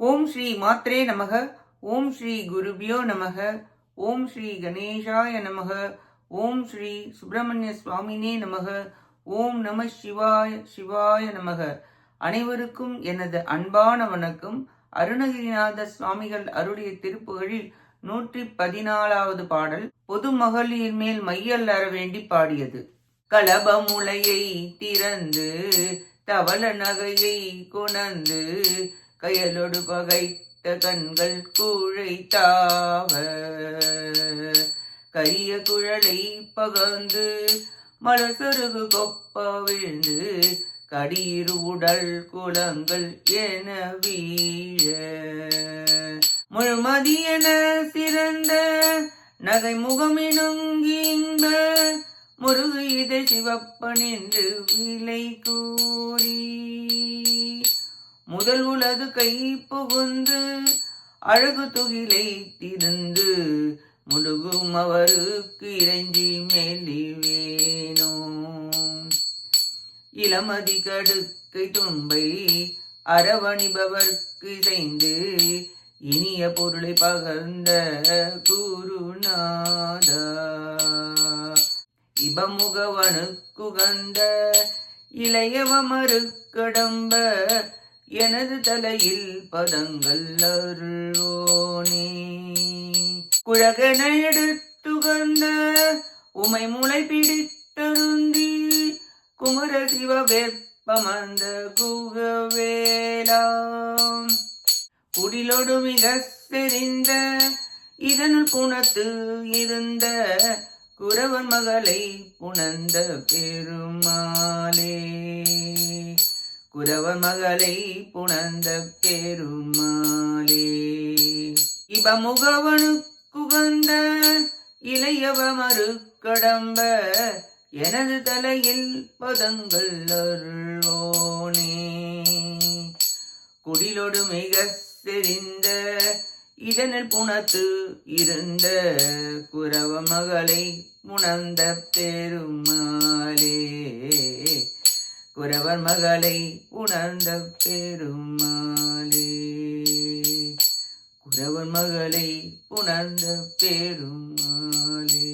ஓம் ஸ்ரீ மாத்ரே நமக ஓம் ஸ்ரீ குருபியோ நமக ஓம் ஸ்ரீ கணேஷாய நமக ஓம் ஸ்ரீ சுப்பிரமணிய சுவாமினே நமக ஓம் நம சிவாய சிவாய நமக. அனைவருக்கும் எனது அன்பான வணக்கம். அருணகிரிநாத சுவாமிகள் அருளிய திருப்புகளில் நூற்றி பதினாலாவது பாடல் பொது மகளிர் மேல் மையல் அற வேண்டி பாடியது. களபமுலையை திறந்து தவள நகையை கொணந்து கயலொடு பகைத்த கண்கள் கூழைத்தாவ கரிய குழலை பகந்து மலசருகு கொப்ப விழுந்து கடியிரு உடல் குலங்கள் என வீழ. முழுமதியென சிறந்த நகை முகமினுங்கிங்க முருகு இதை சிவப்பனின்று விலை கூறி. முதல் உலகு கை புகுந்து அழகு துகிலை திருந்து முழுகும் அவருக்கு இறைஞ்சி மேலிவேனோ. இளமதி கடுக்கை தும்பை அரவணிபவர்க்கு இசைந்து இனிய பொருளை பகர்ந்த குருநாதா. இபமுகவனுக்குகந்த இளையவமருக்கடம்ப எனது தலையில் பதங்கள் அருளோனே குழகனை எடுத்துகந்த உமை முளை பிடித்தருந்தி குமர சிவ வெப்பமந்த குகவேலாம் குடிலொடு மிக செறிந்த இதனுள் குணத்து இருந்த குரவன் மகளை புணர்ந்த பெருமாளே. குரவன் மகளை புணர்ந்த பெருமாளே. இவ முகவனு குகந்த இளையவ மறுக்கடம்ப எனது தலையில் பதங்கள் அருள்வோனே. குடிலொடு மிக செறிந்த இதனில் புணத்து இருந்த குரவ மகளை உணர்ந்த பெருமாளே. குரவர் மகளை உணர்ந்த பெருமாளே. குரவர் மகளை உணர்ந்த பெருமாளே.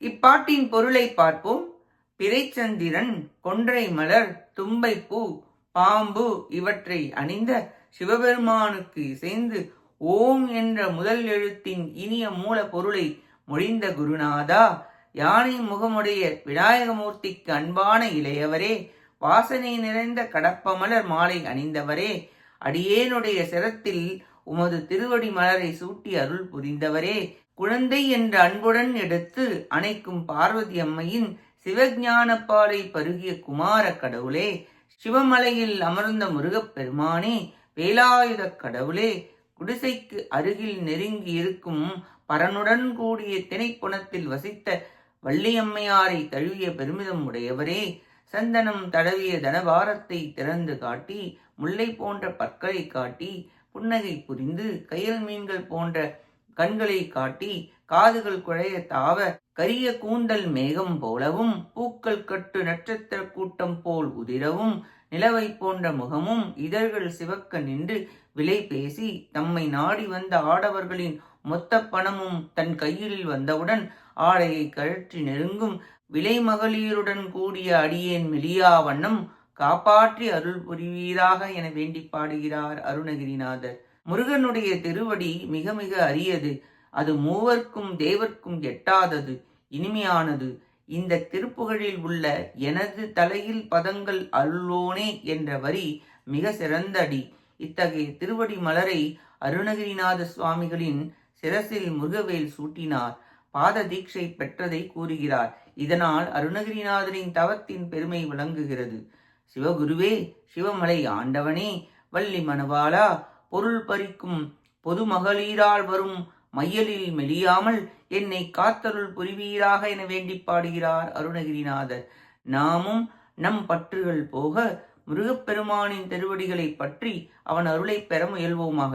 இப்பாட்டின் பொருளை பார்ப்போம். பிறைச்சந்திரன் கொன்றை மலர் தும்பைப்பூ பாம்பு இவற்றை அணிந்த சிவபெருமானுக்கு இசைந்து ஓம் என்ற முதல் எழுத்தின் இனிய மூல பொருளை மொழிந்த குருநாதா யானை முகமுடைய விநாயகமூர்த்திக்கு அன்பான இளையவரே வாசனை நிறைந்த கடப்பமலர் மாலை அணிந்தவரே அடியேனுடைய சிரத்தில் உமது திருவடி மலரை சூட்டி அருள் புரிந்தவரே குழந்தை என்ற அன்புடன் எடுத்து அணைக்கும் பார்வதி அம்மையின் சிவஞானப்பாலை பருகிய குமார கடவுளே சிவமலையில் அமர்ந்த முருகப் பெருமானே வேலாயுத கடவுளே குடிசைக்கு அருகில் நெருங்கி இருக்கும் பரனுடன் கூடிய திணைப்புணத்தில் வசித்த வள்ளியம்மையாரை தழுவிய பெருமிதம் உடையவரே சந்தனம் தடவிய தனபாரத்தை திறந்து காட்டி முல்லை போன்ற பற்களை காட்டி புன்னகை புரிந்து கயல் மீன்கள் போன்ற கண்களை காட்டி காதுகள் குழைய தாவ கரிய கூந்தல் மேகம் போலவும் பூக்கள் கட்டு நட்சத்திர கூட்டம் போல் உதிரவும் நிலவை போன்ற முகமும் இதழ்கள் சிவக்க நின்று விலை பேசி தம்மை நாடி வந்த ஆடவர்களின் மொத்த பணமும் தன் கையில் வந்தவுடன் ஆடையை கழற்றி நெருங்கும் விலை மகளிருடன் கூடிய அடியேன் மெலியா வண்ணம் காப்பாற்றி அருள் புரிவீராக என வேண்டி பாடுகிறார் அருணகிரிநாதர். முருகனுடைய திருவடி மிக மிக அரியது. அது மூவர்க்கும் தேவர்க்கும் எட்டாதது இனிமையானது. இந்த திருப்புகழில் உள்ள எனது தலையில் பதங்கள் அருளோனே என்ற வரி மிக சிறந்த அடி இத்தகைய திருவடி மலரை அருணகிரிநாத சுவாமிகளின் சிரசில் முருகவேல் சூட்டினார். பாத தீட்சை பெற்றதை கூறுகிறார். இதனால் அருணகிரிநாதரின் தவத்தின் பெருமை விளங்குகிறது. சிவகுருவே சிவமலை ஆண்டவனே வள்ளி மணவாளா பொருள் பறிக்கும் பொது மகளிரால் வரும் மையலில் மெலியாமல் என்னை காத்தருள் புரிவீராக என வேண்டி பாடுகிறார் அருணகிரிநாதர். நாமும் நம் பற்றுகள் போக முருகப்பெருமானின் திருவடிகளை பற்றி அவன் அருளை பெற முயல்வோமாக.